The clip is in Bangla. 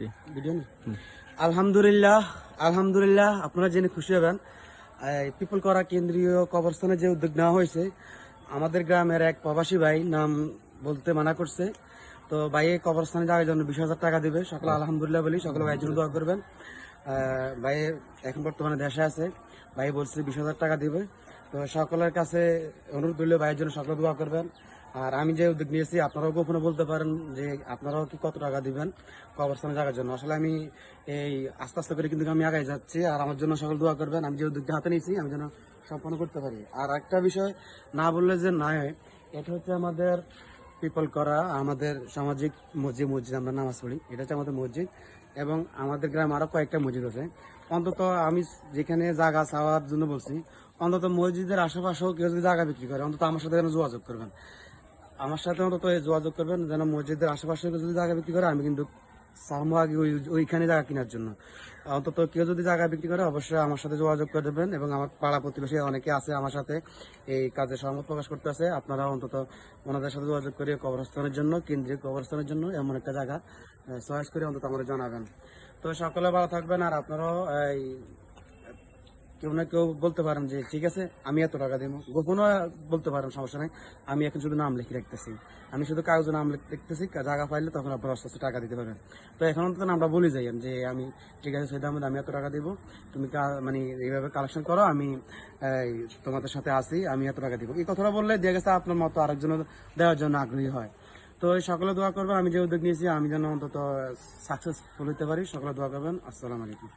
নেই? আলহামদুলিল্লাহ আলহামদুলিল্লাহ আপনারা জেনে খুশি হবেন। পিপল করা কেন্দ্রীয় কবরস্থানে যে উদ্যোগ নেওয়া হয়েছে আমাদের গ্রামের এক প্রবাসী ভাই নাম বলতে মানা করছে। তো ভাই এই কবরস্থানে যাওয়ার জন্য বিশ হাজার টাকা দিবে। সকলে আলহামদুলিল্লাহ বলি সকলে ভাইয়ের জন্য দোয়া করবেন। ভাই এখন বর্তমানে দেশে আছে। ভাই বলছে বিশ হাজার টাকা দিবে। তো সকলের কাছে অনুরোধ করলে ভাইয়ের জন্য সকলে দোয়া করবেন। আর আমি যে উদ্যোগ নিয়েছি, আপনারাও গোপনে বলতে পারেন যে আপনারাও কি কত টাকা দিবেন কবরস্থানে জায়গার জন্য। আসলে আমি এই আস্তে আস্তে করে কিন্তু আমি আগাই যাচ্ছি আর আমার জন্য সকল দোয়া করবেন। আমি যে উদ্যোগটা হাতে নিয়েছি, আমি যেন সম্পন্ন করতে পারি। আর একটা বিষয় না বললে যে না হয় এটা হচ্ছে আমাদের পিপল করা, আমাদের সামাজিক মসজিদ মসজিদ আমরা নামাজ পড়ি, এটা হচ্ছে আমাদের মসজিদ এবং আমাদের গ্রামে আরও কয়েকটা মসজিদ আছে। অন্তত আমি যেখানে জায়গা চাওয়ার জন্য বলছি, অন্তত মসজিদের আশেপাশেও কেউ যদি জায়গা বিক্রি করে, অন্তত আমার সাথে যেন যোগাযোগ করবেন। আমার সাথে অন্তত যোগাযোগ করবেন, যেন মসজিদের আশেপাশে যদি জায়গা বিক্রি করে, আমি কিন্তু চাবো আগে ওই ওইখানে জায়গা কেনার জন্য। অন্তত কেউ যদি জায়গা বিক্রি করে, অবশ্যই আমার সাথে যোগাযোগ করে দেবেন এবং আমার পাড়া প্রতিবেশী অনেকে আছে আমার সাথে এই কাজে সহমত প্রকাশ করতে আছে। আপনারা অন্তত ওনাদের সাথে যোগাযোগ করে কবরস্থানের জন্য, কেন্দ্রীয় কবরস্থানের জন্য এমন একটা জায়গা চয়েস করে অন্তত আমাদের জানাবেন। তো সকলে ভালো থাকবেন, আর আপনারাও এই কেউ না কেউ বলতে পারেন যে, ঠিক আছে, আমি এত টাকা দেবো। গোপনও বলতে পারেন, সমস্যা নাই। আমি এখন শুধু নাম লিখে রাখতেছি। আমি শুধু কাগজে নাম লিখে রাখতেছি জায়গা পাইলে তখন আপনার আস্তে আস্তে টাকা দিতে পারবেন। তো এখন অন্তত আমরা বলে যাই যে, আমি, ঠিক আছে, সৈয়দ আহমেদ, আমি এত টাকা দিব। তুমি মানে এইভাবে কালেকশন করো, আমি তোমাদের সাথে আসি আমি এত টাকা দিব। এই কথাটা বললে দিয়ে গেছে আপনার মতো আরেকজন দেওয়ার জন্য আগ্রহী হয়। তো এই সকলে দোয়া করবেন। আমি যে উদ্যোগ নিয়েছি, আমি যেন অন্তত সাকসেসফুল হতে পারি। সকলে দোয়া করবেন। আসসালামু আলাইকুম।